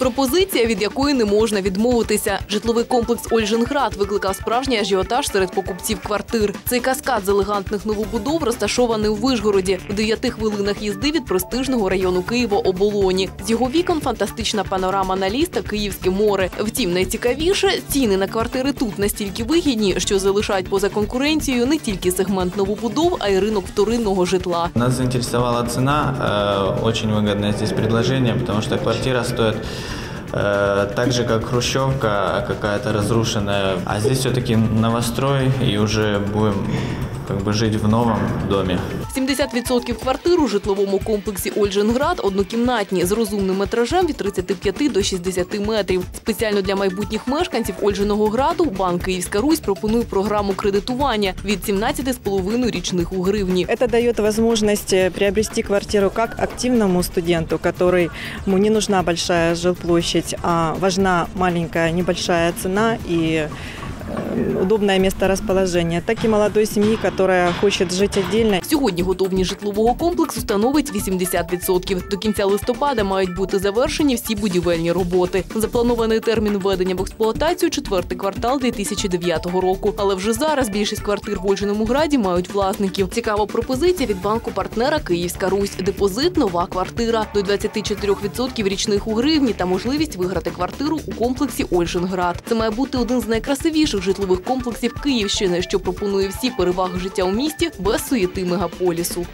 Пропозиція, від якої не можна відмовитися. Житловий комплекс Ольженград викликав справжній ажіотаж серед покупців квартир. Цей каскад з елегантних новобудов розташований у Вишгороді, в дев'яти хвилинах їзди від престижного району Києва оболоні. З його вікон фантастична панорама на ліс та Київське море. Втім, найцікавіше ціни на квартири тут настільки вигідні, що залишають поза конкуренцією не тільки сегмент новобудов, а й ринок вторинного житла. Нас заинтересовала цена, э, очень выгодное здесь предложение, потому что квартира стоит э, так же, как хрущевка какая-то разрушенная, а здесь все-таки новострой и уже будем как бы жить в новом доме. 70% квартир у житловому комплексі Ольженград однокімнатні з розумним метражем від 35 до 60 метрів. Спеціально для майбутніх мешканців Ольженого граду банк Київська Русь пропонує програму кредитування від 17,5 річних у гривні. Это дает возможность э, приобрести квартиру как активному студенту, который ему не нужна большая жилплощадь, а важна маленькая небольшая цена и удобное место расположения, так и молодой семьи, которая хочет жить отдельно Сьогодні готовність житлового комплексу становить 80%. До кінця листопада мають бути завершені всі будівельні роботи. Запланований термін введення в експлуатацію четвертий квартал 2009 року. Але вже зараз більшість квартир в Ольженому граді мають власників. Цікава пропозиція від банку партнера Київська Русь. Депозит нова квартира до 24% річних у гривні та можливість виграти квартиру у комплексі Ольженград. Це має бути один з найкрасивіших житлових комплексів Київщини, що пропонує всі переваги життя у місті без суєти мегаполісу.